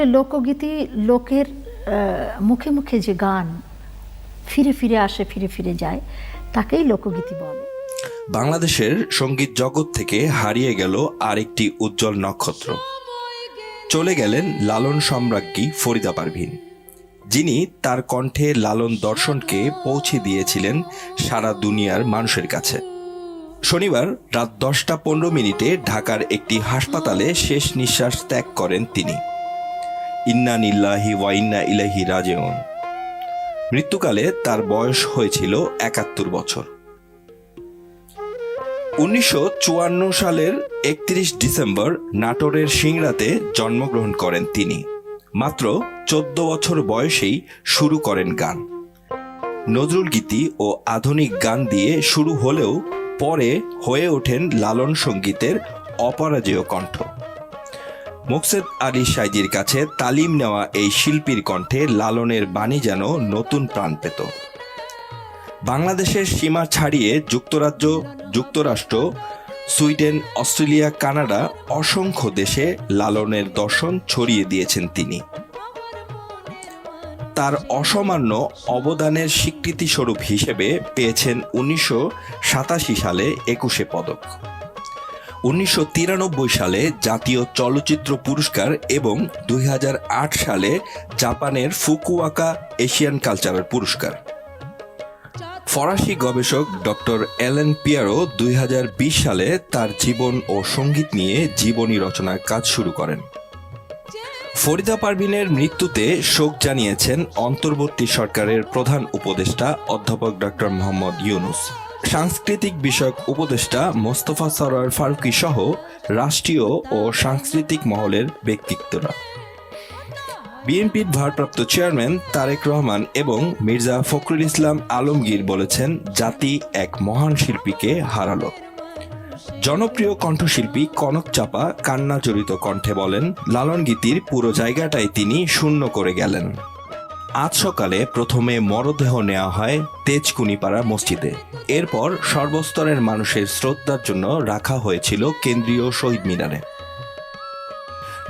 আসলে লোকগীতি লোকের মুখে মুখে যে গান ফিরে ফিরে আসে, ফিরে ফিরে যায়, তাকেই লোকগীতি বলে। বাংলাদেশের সংগীত জগৎ থেকে হারিয়ে গেল আরেকটি উজ্জ্বল নক্ষত্র। চলে গেলেন লালন সম্রাজ্ঞী ফরিদা পারভিন। যিনি তার কণ্ঠে লালন দর্শনকে পৌঁছে দিয়েছিলেন সারা দুনিয়ার মানুষের কাছে। শনিবার রাত দশটা পনেরো মিনিটে ঢাকার একটি হাসপাতালে শেষ নিঃশ্বাস ত্যাগ করেন তিনি। ইন্না নিল্লাহি ওয়াইন্না ইলাহি রাজেউন। মৃত্যুকালে তার বয়স হয়েছিল একাত্তর বছর। উনিশশো চুয়ান্ন সালের একত্রিশ ডিসেম্বর নাটোরের সিংড়াতে জন্মগ্রহণ করেন তিনি। মাত্র চোদ্দ বছর বয়সেই শুরু করেন গান। নজরুল গীতি ও আধুনিক গান দিয়ে শুরু হলেও পরে হয়ে ওঠেন লালন সঙ্গীতের অপরাজেয় কণ্ঠ। মোকসেদ আলী সাইজির কাছে তালিম নেওয়া এই শিল্পীর কণ্ঠে লালনের বাণী যেন নতুন প্রাণ পেত। বাংলাদেশের সীমা ছাড়িয়ে যুক্তরাজ্য, যুক্তরাষ্ট্র, সুইডেন, অস্ট্রেলিয়া, কানাডা অসংখ্য দেশে লালনের দর্শন ছড়িয়ে দিয়েছেন তিনি। তার অসামান্য অবদানের স্বীকৃতিস্বরূপ হিসেবে পেয়েছেন উনিশশো সাতাশি সালে একুশে পদক। উনিশশো তিরানব্বই সালে জাতীয় চলচ্চিত্র পুরস্কার এবং দুই হাজার আট সালে জাপানের ফুকুয়াকা এশিয়ান কালচারাল পুরস্কার। ফরাসি গবেষক ডক্টর এলেন পিয়ারো দুই হাজার বিশ সালে তার জীবন ও সংগীত নিয়ে জীবনী রচনার কাজ শুরু করেন। ফরিদা পারভিনের মৃত্যুতে শোক জানিয়েছেন অন্তর্বর্তী সরকারের প্রধান উপদেষ্টা অধ্যাপক ডক্টর মোহাম্মদ ইউনুস। সাংস্কৃতিক বিষয়ক উপদেষ্টা মোস্তফা সরার ফারুকি সহ রাষ্ট্রীয় ও সাংস্কৃতিক মহলের ব্যক্তিত্বরা। বিএনপির ভারপ্রাপ্ত চেয়ারম্যান তারেক রহমান এবং মির্জা ফখরুল ইসলাম আলমগীর বলেছেন, জাতি এক মহান শিল্পীকে হারালো। জনপ্রিয় কণ্ঠশিল্পী কনক চাপা কান্না জড়িত কণ্ঠে বলেন, লালন গীতির পুরো জায়গাটাই তিনি শূন্য করে গেলেন। আজ সকালে প্রথমে মরদেহ নেওয়া হয় তেজকুনিপাড়া মসজিদে। এরপর সর্বস্তরের মানুষের শ্রদ্ধার জন্য রাখা হয়েছিল কেন্দ্রীয় শহীদ মিনারে।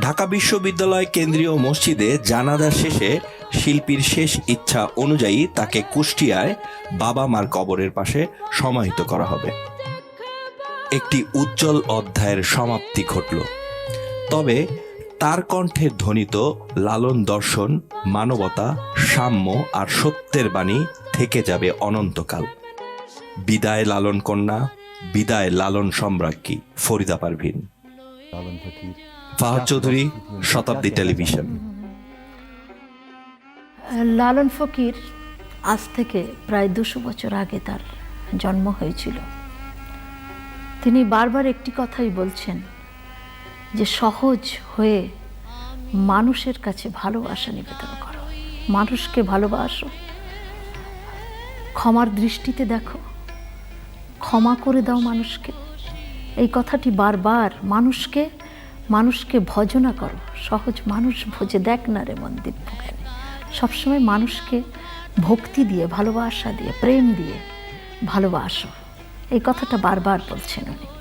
ঢাকা বিশ্ববিদ্যালয় কেন্দ্রীয় মসজিদে জানাজা শেষে শিল্পীর শেষ ইচ্ছা অনুযায়ী তাকে কুষ্টিয়ায় বাবা মার কবরের পাশে সমাহিত করা হবে। একটি উজ্জ্বল অধ্যায়ের সমাপ্তি ঘটল। তবে তার কণ্ঠের ধ্বনিত লালন দর্শন, মানবতা, সাম্য আর সত্যের বাণী থেকে যাবে অনন্তকাল। বিদায় লালন কন্যা, বিদায় লালন সম্রাজ্ঞী ফরিদা পারভিন। ফাহাদ চৌধুরী, শতাব্দী টেলিভিশন। লালন ফকির আজ থেকে প্রায় দুশো বছর আগে তার জন্ম হয়েছিল। তিনি বারবার একটি কথাই বলছেন যে সহজ হয়ে মানুষের কাছে ভালোবাসা নিবেদন করো। মানুষকে ভালোবাসো। ক্ষমার দৃষ্টিতে দেখো। ক্ষমা করে দাও মানুষকে। এই কথাটি বারবার মানুষকে মানুষকে ভজনা করো। সহজ মানুষ ভোজে দেখ না রে মন দিব্যজ্ঞানে সবসময় মানুষকে ভক্তি দিয়ে, ভালোবাসা দিয়ে, প্রেম দিয়ে ভালোবাসো। এই কথাটা বারবার বলছেন উনি।